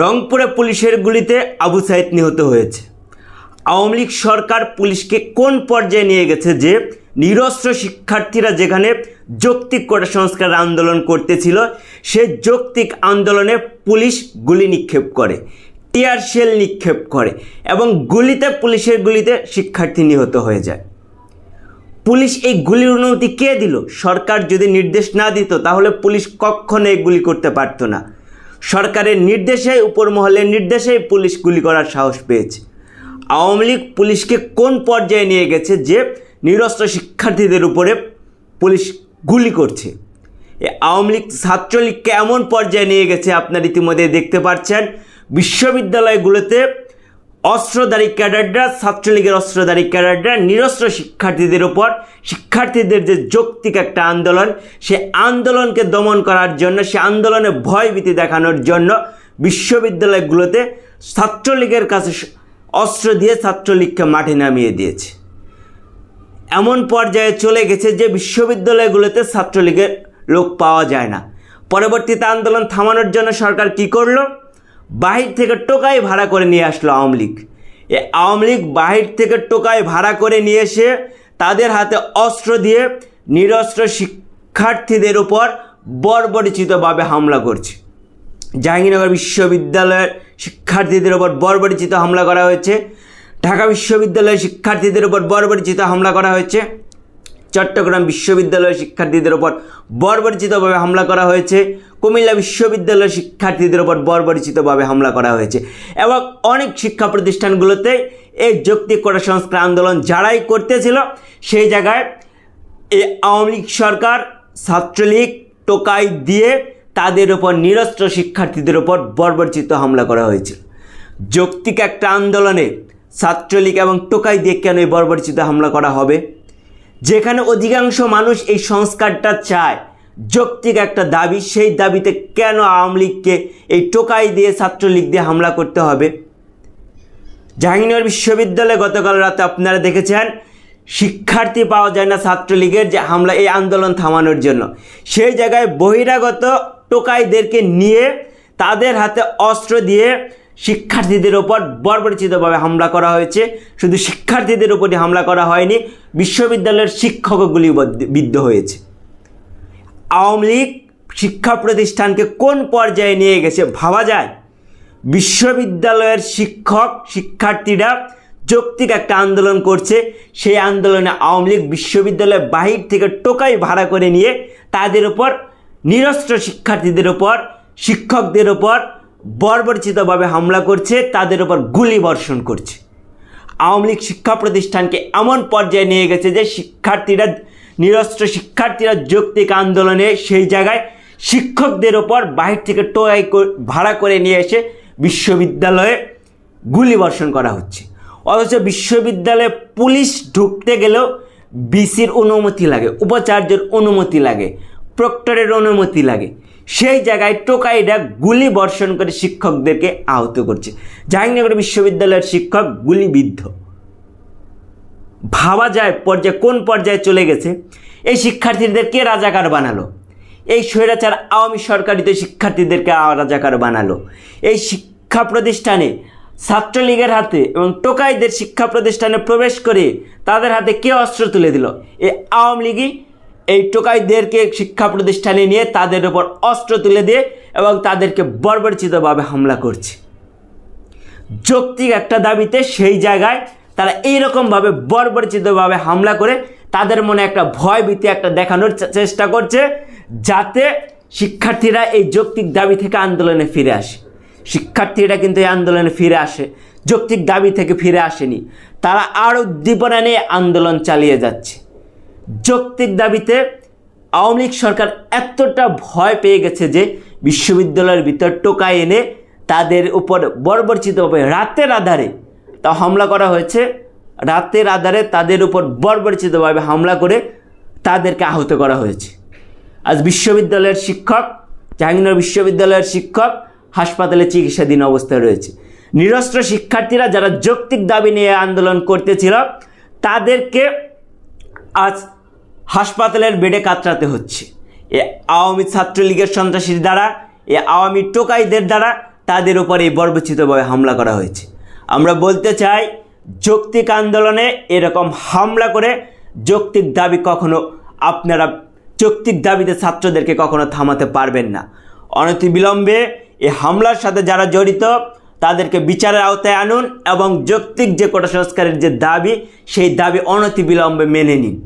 রংপুরে পুলিশের গুলিতে আবু সাইদ নিহত হয়েছে। আওয়ামী লীগ সরকার পুলিশকে কোন পর্যায়ে নিয়ে গেছে যে নিরস্ত্র শিক্ষার্থীরা যেখানে যৌক্তিক কোটা সংস্কার আন্দোলন করতেছিল, সে যৌক্তিক আন্দোলনে পুলিশ গুলি নিক্ষেপ করে, টিয়ার শেল নিক্ষেপ করে এবং গুলিতে পুলিশের গুলিতে শিক্ষার্থী নিহত হয়ে যায়। পুলিশ এই গুলির অনুমতি কে দিল? সরকার যদি নির্দেশ না দিত, তাহলে পুলিশ এই গুলি করতে পারতো না। সরকারের নির্দেশে উপর মহলের নির্দেশেই পুলিশ গুলি করার সাহস পেয়েছে। আওয়ামী লীগ পুলিশকে কোন পর্যায়ে নিয়ে গেছে যে নিরস্ত্র শিক্ষার্থীদের উপরে পুলিশ গুলি করছে? আওয়ামী লীগ ছাত্রলীগকে এমন পর্যায়ে নিয়ে গেছে, আপনার ইতিমধ্যে দেখতে পাচ্ছেন বিশ্ববিদ্যালয়গুলোতে অস্ত্রধারী ক্যাডাররা, ছাত্রলীগের অস্ত্রধারী ক্যাডাররা, নিরস্ত্র শিক্ষার্থীদের উপর, শিক্ষার্থীদের যে যৌক্তিক একটা আন্দোলন, সে আন্দোলনকে দমন করার জন্য, সে আন্দোলনে ভয়ভীতি দেখানোর জন্য বিশ্ববিদ্যালয়গুলোতে ছাত্রলীগের কাছে অস্ত্র দিয়ে ছাত্রলীগকে মাঠে নামিয়ে দিয়েছে। এমন পর্যায়ে চলে গেছে যে বিশ্ববিদ্যালয়গুলোতে ছাত্রলীগের লোক পাওয়া যায় না। পরবর্তীতে আন্দোলন থামানোর জন্য সরকার কি করল? বাহির থেকে টোকাই ভাড়া করে নিয়ে আসলো আওয়ামী লীগ। এ আওয়ামী লীগ বাহির থেকে টোকাই ভাড়া করে নিয়ে এসে তাদের হাতে অস্ত্র দিয়ে নিরস্ত্র শিক্ষার্থীদের উপর বর্বরিচিতভাবে হামলা করছে। জাহাঙ্গীরনগর বিশ্ববিদ্যালয়ের শিক্ষার্থীদের ওপর বর্বরিচিত হামলা করা হয়েছে। ঢাকা বিশ্ববিদ্যালয়ের শিক্ষার্থীদের উপর বর্বরিচিত হামলা করা হয়েছে। চট্টগ্রাম বিশ্ববিদ্যালয়ের শিক্ষার্থীদের ওপর বর্বরিচিতভাবে হামলা করা হয়েছে। কুমিল্লা বিশ্ববিদ্যালয়ের শিক্ষার্থীদের ওপর বর্বরিচিতভাবে হামলা করা হয়েছে। এবং অনেক শিক্ষা প্রতিষ্ঠানগুলোতে এই যৌক্তিক করা সংস্কার আন্দোলন যারাই করতেছিল, সেই জায়গায় এই আওয়ামী লীগ সরকার, ছাত্রলীগ টোকাই দিয়ে তাদের ওপর নিরস্ত্র শিক্ষার্থীদের ওপর বর্বরচিত হামলা করা হয়েছিল যৌক্তিক একটা আন্দোলনে ছাত্রলীগ এবং টোকাই দিয়ে কেন এই বর্বরচিত হামলা করা হবে? যেখানে অধিকাংশ মানুষ এই সংস্কারটা চায়। যৌক্তিক একটা দাবি, সেই দাবিতে কেন আওয়ামী লীগকে এই টোকাই দিয়ে ছাত্রলীগ দিয়ে হামলা করতে হবে? জাহাঙ্গীরনগর বিশ্ববিদ্যালয়ে গতকাল রাতে আপনারা দেখেছেন, শিক্ষার্থী পাওয়া যায় না ছাত্রলীগের যে হামলা, এই আন্দোলন থামানোর জন্য। সেই জায়গায় বহিরাগত টোকাইদেরকে নিয়ে তাদের হাতে অস্ত্র দিয়ে শিক্ষার্থীদের ওপর বর্বরিচিতভাবে হামলা করা হয়েছে। শুধু শিক্ষার্থীদের উপরই হামলা করা হয়নি, বিশ্ববিদ্যালয়ের শিক্ষকগুলি বিদ্ধ হয়েছে। আওয়ামী লীগ শিক্ষা প্রতিষ্ঠানকে কোন পর্যায়ে নিয়ে গেছে ভাবা যায়? বিশ্ববিদ্যালয়ের শিক্ষক, শিক্ষার্থীরা যৌক্তিক একটা আন্দোলন করছে। সেই আন্দোলনে আওয়ামী লীগ বিশ্ববিদ্যালয়ের বাহির থেকে টোকাই ভাড়া করে নিয়ে তাদের উপর নিরস্ত্র শিক্ষার্থীদের উপর শিক্ষকদের উপর বর্বরচিতভাবে হামলা করছে, তাদের উপর গুলি বর্ষণ করছে। আওয়ামী লীগ শিক্ষা প্রতিষ্ঠানকে এমন পর্যায়ে নিয়ে গেছে যে শিক্ষার্থীরা, নিরস্ত্র শিক্ষার্থীরা যৌক্তিক আন্দোলনে সেই জায়গায় শিক্ষকদের ওপর বাহির থেকে টোয়াই ভাড়া করে নিয়ে এসে বিশ্ববিদ্যালয়ে গুলি বর্ষণ করা হচ্ছে। অথচ বিশ্ববিদ্যালয়ে পুলিশ ঢুকতে গেলেও বিসির অনুমতি লাগে, উপাচার্যের অনুমতি লাগে, প্রক্টরের অনুমতি লাগে। সেই জায়গায় টোকাইরা গুলি বর্ষণ করে শিক্ষকদেরকে আহত করছে। জাহাঙ্গীরনগর বিশ্ববিদ্যালয়ের শিক্ষক গুলিবিদ্ধ। ভাবা যায় পর্যায়ে কোন পর্যায়ে চলে গেছে? এই শিক্ষার্থীদের কে রাজাকার বানালো? এই স্বৈরাচার আওয়ামী সরকারিত শিক্ষার্থীদেরকে রাজাকার বানালো। এই শিক্ষা প্রতিষ্ঠানে ছাত্রলীগের হাতে এবং টোকাইদের শিক্ষা প্রতিষ্ঠানে প্রবেশ করে তাদের হাতে কে অস্ত্র তুলে দিল? এই আওয়ামী লীগই এই টোকাইদেরকে শিক্ষা প্রতিষ্ঠানে নিয়ে তাদের উপর অস্ত্র তুলে দিয়ে এবং তাদেরকে বর্বরচিতভাবে হামলা করছে। যৌক্তিক একটা দাবিতে সেই জায়গায় তারা এইরকমভাবে বর্বরচিতভাবে হামলা করে তাদের মনে একটা ভয় ভীতি একটা দেখানোর চেষ্টা করছে যাতে শিক্ষার্থীরা এই যৌক্তিক দাবি থেকে আন্দোলনে ফিরে আসে। শিক্ষার্থীরা কিন্তু এই আন্দোলনে ফিরে আসে, যৌক্তিক দাবি থেকে ফিরে আসেনি। তারা আর উদ্দীপনা নিয়ে আন্দোলন চালিয়ে যাচ্ছে। যৌক্তিক দাবিতে আওয়ামী লীগ সরকার এতটা ভয় পেয়ে গেছে যে বিশ্ববিদ্যালয়ের ভিতর টোকাই এনে তাদের উপর বর্বরচিতভাবে রাতের আধারে তা হামলা করা হয়েছে। রাতের আধারে তাদের উপর বর্বরচিতভাবে হামলা করে তাদেরকে আহত করা হয়েছে। আজ বিশ্ববিদ্যালয়ের শিক্ষক, জাহাঙ্গীরনগর বিশ্ববিদ্যালয়ের শিক্ষক হাসপাতালে চিকিৎসাধীন অবস্থায় রয়েছে। নিরস্ত্র শিক্ষার্থীরা যারা যৌক্তিক দাবি নিয়ে আন্দোলন করতেছিল, তাদেরকে আজ হাসপাতালের বেডে কাতরাতে হচ্ছে। এ আওয়ামী ছাত্রলীগের সন্ত্রাসীর দ্বারা, এ আওয়ামী টোকাইদের দ্বারা তাদের উপর এই বর্বচিতভাবে হামলা করা হয়েছে। আমরা বলতে চাই, যৌক্তিক আন্দোলনে এরকম হামলা করে যৌক্তিক দাবি কখনো আপনারা, যৌক্তিক দাবিতে ছাত্রদেরকে কখনো থামাতে পারবেন না। অনতিবিলম্বে এই হামলার সাথে যারা জড়িত তাদেরকে বিচারের আওতায় আনুন এবং যৌক্তিক যে কোটা সংস্কারের যে দাবি, সেই দাবি অনতিবিলম্বে মেনে নিন।